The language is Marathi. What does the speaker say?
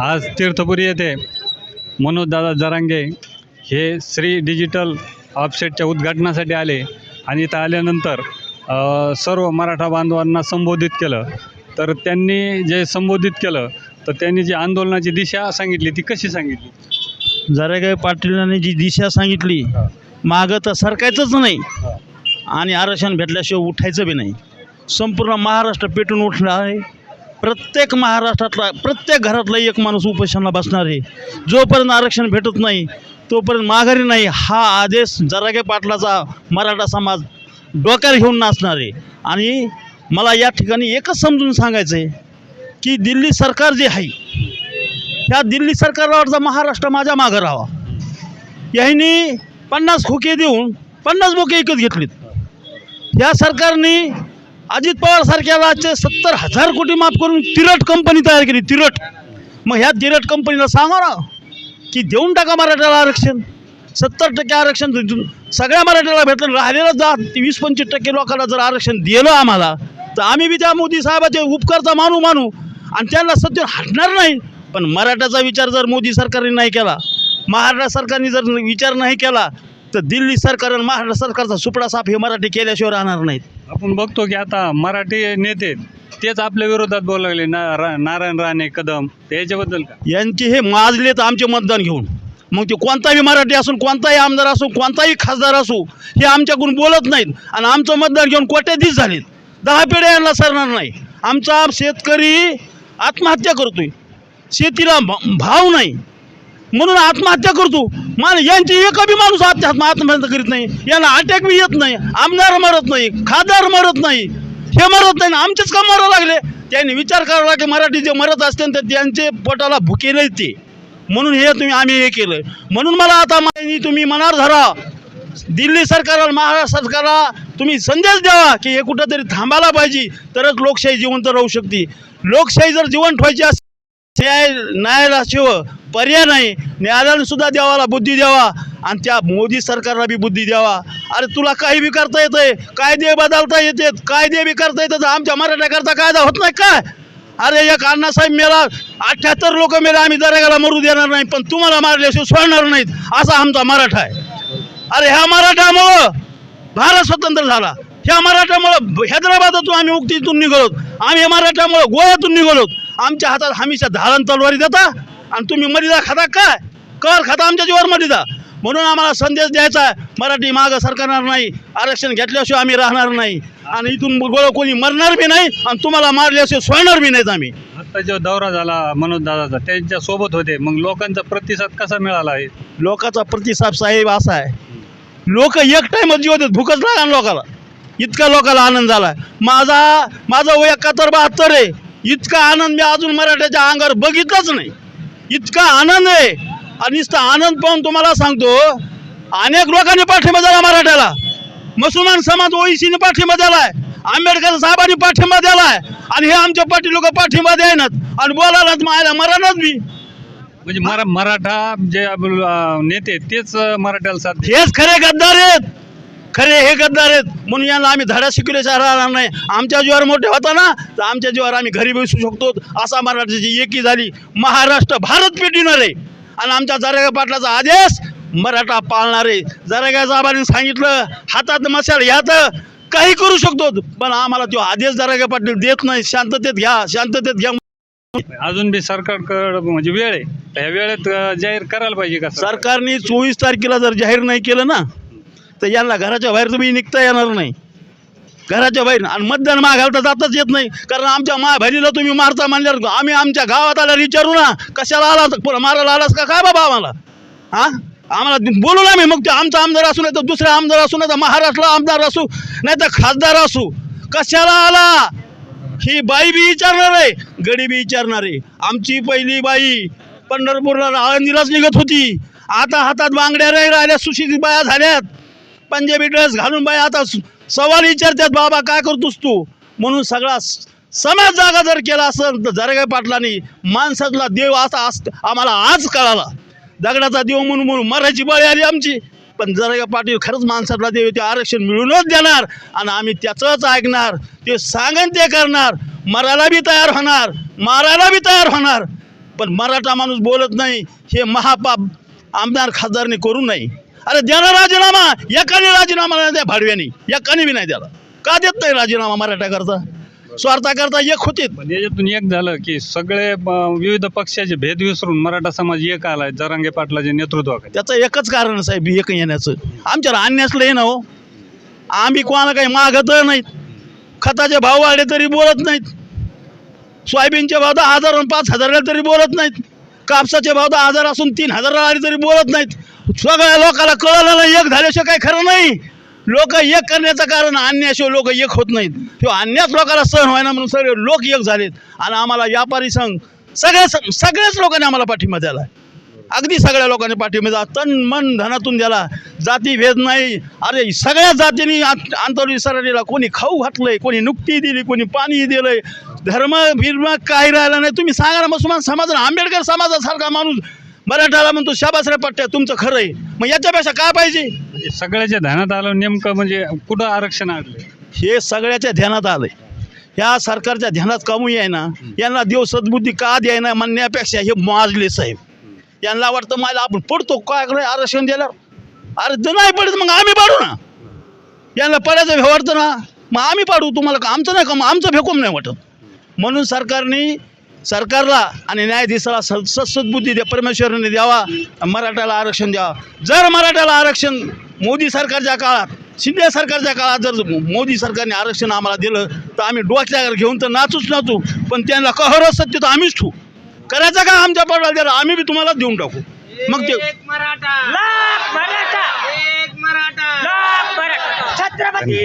आज तीर्थपुरी येथे मनोजदादा जरांगे हे श्री डिजिटल ऑफसेटच्या उद्घाटनासाठी आले आणि इथं आल्यानंतर सर्व मराठा बांधवांना संबोधित केलं. तर त्यांनी जे संबोधित केलं तर त्यांनी जी आंदोलनाची दिशा सांगितली ती कशी सांगितली? जरागाय पाटीलांनी जी दिशा सांगितली मागं तर सरकायचंच नाही. आणि आरक्षण भेटल्याशिवाय उठायचं बी नाही. संपूर्ण महाराष्ट्र पेटून उठणार आहे. प्रत्येक महाराष्ट्रातला प्रत्येक घरातला एक माणूस उपोषणाला बसणार आहे. जोपर्यंत आरक्षण भेटत नाही तोपर्यंत माघारी नाही हा आदेश जरागे पाटलाचा मराठा समाज डोक्यावर घेऊन नाचणार आहे. आणि मला या ठिकाणी एकच समजून सांगायचं आहे की दिल्ली सरकार जे आहे त्या दिल्ली सरकारला वाटतं महाराष्ट्र माझ्या मागं राहावा. यांनी पन्नास खोके देऊन पन्नास बोके विकत घेतलीत. या सरकारने अजित पवार सारख्यालाचे सत्तर हजार कोटी माफ करून तिरट कंपनी तयार केली तिरट. मग ह्या तिरट कंपनीला सांगा ना की देऊन टाका मराठ्याला आरक्षण. सत्तर टक्के आरक्षण सगळ्या मराठ्याला भेटलं राहिलेलं जा वीस पंचवीस टक्के लोकांना जर आरक्षण दिलं आम्हाला तर आम्ही बी त्या मोदी साहेबाचे उपकारचा मानू मानू आणि त्यांना सत्य हटणार नाही. पण मराठाचा विचार जर मोदी सरकारने नाही केला महाराष्ट्र सरकारने जर विचार नाही केला तर दिल्ली सरकार आणि महाराष्ट्र सरकारचा सुपडा साफ हे मराठी केल्याशिवाय राहणार नाहीत. आपण बघतो की आता मराठी नेते तेच आपल्या विरोधात बोलायला लागले. ना रा नारायण राणे कदम याच्याबद्दल का? यांचे हे माजले तर आमचे मतदान घेऊन. मग ते कोणताही मराठी असून कोणताही आमदार असो कोणताही खासदार असो हे आमच्याकडून बोलत नाहीत. आणि आमचं मतदान घेऊन कोट्याधीश झालेत. दहा पिढ्या यांना सरणार नाही. आमचा शेतकरी आत्महत्या करतोय. शेतीला भा- भाव नाही. म्हणून आत्महत्या करतो. मान यांची एक बी माणूस आत्महत्या आत्महत्या करीत नाही. यांना अटॅक बी येत नाही. आमदार मरत नाही. खासदार मरत नाही. हे मरत नाही आमचेच का मरावं लागले? त्यांनी विचार करावा लागेल. मराठी जे मरत असते तर त्यांचे पोटाला भुके नाही ते. म्हणून हे तुम्ही आम्ही हे केलं. म्हणून मला आता माहिती तुम्ही मनावर धरा. दिल्ली सरकारला महाराष्ट्र सरकारला तुम्ही संदेश द्यावा की हे कुठंतरी थांबायला पाहिजे. तरच लोकशाही जिवंत राहू शकते. लोकशाही जर जिवंत व्हायची असेल न्यायालयाशिवाय. पर्याय नाही. न्यायालयाने सुद्धा देवाला बुद्धी द्यावा. आणि त्या मोदी सरकारला बी बुद्धी द्यावा. अरे तुला काही बी करता येतंय कायदे बदलता येतात कायदे बी करता येतात. आमच्या मराठ्याकरता कायदा होत नाही काय? अरे एक अण्णासाहेब मेला अठ्ठ्याहत्तर लोक मेले आम्ही दरेगाला मरू देणार नाही पण तुम्हाला मारल्याशिवाय सोडणार नाहीत असा आमचा मराठा आहे. अरे ह्या मराठ्यामुळं भारत स्वतंत्र झाला. ह्या मराठ्यामुळं हैदराबादातून आम्ही उक्तीतून निघलो. आम्ही मराठ्यामुळं गोव्यातून निघलो. आमच्या हातात हमेशा धारण तलवारी देता. आणि तुम्ही मर्यादा खाता काय? कर खाता आमच्या जीवावर मर्यादा म्हणून आम्हाला संदेश द्यायचा आहे मराठी मागं सरकारणार नाही आरक्षण घेतल्याशिवाय आम्ही राहणार नाही. आणि इथून गोळ कोणी मरणार बी नाही आणि तुम्हाला मारल्याशिवाय सोडणार बी नाहीत आम्ही. आता जो दौरा झाला मनोज दादाचा त्यांच्यासोबत होते. मग लोकांचा प्रतिसाद कसा मिळाला आहे? लोकांचा प्रतिसाद साहेब असा आहे. लोक एक टाइम जीवत भूकच लागला लोकाला. इतका लोकाला आनंद झाला. माझा माझा वय एकाहत्तर बहात्तर आहे. इतका आनंद मी अजून मराठ्याच्या अंगावर बघितलाच नाही. इतका आनंद आहे. आणि आनंद पाहून तुम्हाला सांगतो अनेक लोकांनी पाठिंबा दिला मराठ्याला. मुसलमान समाज ओईसीने पाठिंबा दिलाय आंबेडकर साहेबांनी पाठिंबा दिलाय आणि हे आमच्या पाठी लोक पाठिंबा द्यायनात आणि बोलायलाच मायला मरानाच बी. म्हणजे मरा मराठा जे नेते तेच मराठ्याला साथ. हेच खरे गद्दार आहेत. खरे हे गद्दार आहेत. म्हणून यांना आम्ही धडा शिकल्याचा राहणार नाही. आमच्या जीवावर मोठे होता ना तर आमच्या जीवावर आम्ही घरी बसू शकतो. असा मराठ्याची एकी झाली महाराष्ट्र भारत पेटविणार आहे. आणि आमच्या जरागा पाटलाचा आदेश मराठा पाळणार आहे. जरागा साहेबांनी सांगितलं हातात मशाल ह्यात काही करू शकतो. पण आम्हाला तो आदेश जरागा पाटील देत नाही. शांततेत घ्या शांततेत घ्या. अजून बी सरकारकडं म्हणजे वेळ आहे. तर ह्या वेळेत जाहीर करायला पाहिजे का सरकार? सरकारने चोवीस तारखेला जर जाहीर नाही केलं ना तर यांना घराच्या बाहेर तुम्ही निघता येणार नाही. घराच्या बाहेर आणि मतदान मागायला तर जाताच येत नाही. कारण आमच्या मा बहिणीला तुम्ही मारता म्हणल्यावर आम्ही आमच्या गावात आला विचारू ना कशाला आला पुरा मारायला आलास का? काय बाबा आम्हाला? हां? आम्हाला बोलू ना मी मग ते आमचा आमदार असू नाही तर दुसरा आमदार असू नाही तर महाराष्ट्र आमदार असू नाही तर खासदार असू. कशाला आला? ही बाई बी विचारणार आहे. गडी बी विचारणार आहे. आमची पहिली बाई पंढरपूरला आळंदीलाच निघत होती. आता हातात बांगड्या नाही राहिल्या सुशिक्षित बाया झाल्यात. पंजाबी ड्रेस घालून बाई आता स- सवाल विचारतात बाबा काय करतोस तू? म्हणून सगळा समाज जागा जर केला असेल तर जरगाय पाटलांनी माणसातला देव असा अस आम्हाला आज कळाला. दगडाचा देव म्हणून म्हणून मराठी बळी आली आमची. पण जरगा पाटील खरंच माणसातला देव ते आरक्षण मिळूनच देणार. आणि आम्ही त्याचंच ऐकणार ते सांगन ते करणार. मरायला बी तयार होणार मारायला बी तयार होणार. पण मराठा माणूस बोलत नाही हे महापाप आमदार खासदारने करू नये. अरे द्या ना राजीनामा. एकाने राजीनामा नाही द्या भाडव्याने. एकाने बी नाही द्याला का देत नाही राजीनामा मराठा करता स्वार्थाकरता एक होते पण याच्यातून एक झालं की सगळे अ, विविध पक्षाचे भेद विसरून मराठा समाज एक आलाय जरांगे पाटलाच्या नेतृत्वाखाली. त्याचं एकच कारण आहे साहेब एक येण्याचं. आमच्याला आणण्यासलं ना हो. आम्ही कोणाला काही मागत नाहीत. खताचे भाव वाढले तरी बोलत नाहीत. सोयाबीनचे भाव दहा हजार आणि पाच हजार तरी बोलत नाहीत. कापसाचे भाव दहा हजार असून तीन हजार आले तरी बोलत नाहीत सगळ्या लोकांना कळलं नाही एक झाल्याशिवाय काही खरं नाही. लोक एक करण्याचं कारण आणण्याशिवाय लोक एक होत नाहीत. किंवा आणण्याच लोकांना सहन व्हायना म्हणून सगळे लोक एक झालेत. आणि आम्हाला व्यापारी संघ सगळ्या सगळ्याच लोकांनी आम्हाला पाठिंबा द्याला अगदी सगळ्या लोकांनी पाठिंबा दिला. तन मन धनातून द्याला जाती भेद नाही. अरे सगळ्या जातींनी आत- आंतरवाली कोणी खाऊ घातलंय कोणी नुकती दिली कोणी पाणी दिलंय. धर्म बिर्म काही राहिलं नाही. तुम्ही सांगा ना मुसलमान समाज आंबेडकर समाजासारखा माणूस मराठाला म्हणतो शाबासऱ्या पट्ट्या तुमचं खरं आहे. मग याच्यापेक्षा काय पाहिजे? म्हणजे सगळ्याच्या ध्यानात आलं नेमकं म्हणजे कुठं आरक्षण आणलं हे सगळ्याच्या ध्यानात आलंय. ह्या सरकारच्या ध्यानात कामू आहे ना यांना देव सद्बुद्धी का द्यायना म्हणण्यापेक्षा हे माजले साहेब. यांना वाटतं मला आपण पडतो काय करायचं आरक्षण द्यायला? अरे जर नाही पडत मग आम्ही पाडू ना. यांना पडायचं वाटतं ना मग आम्ही पाडू तुम्हाला का? आमचं नाही का? मग आमचं फेकून नाही वाटत. म्हणून सरकारने सरकारला आणि न्यायाधीशाला स सद्बुद्धी द्या परमेश्वराने द्यावा मराठ्याला आरक्षण द्यावा. जर मराठ्याला आरक्षण मोदी सरकारच्या काळात शिंदे सरकारच्या काळात जर मोदी सरकारने आरक्षण आम्हाला दिलं तर आम्ही डोक्यावर घेऊन तर नाचूच नाचू पण त्यांना कहर सत्य तर आम्हीच ठेवू. करायचं का आमच्या पडला द्यायला? आम्ही बी तुम्हाला देऊन टाकू. मग ते एक मराठा. लाख मराठा. एक मराठा. लाख मराठा. छत्रपती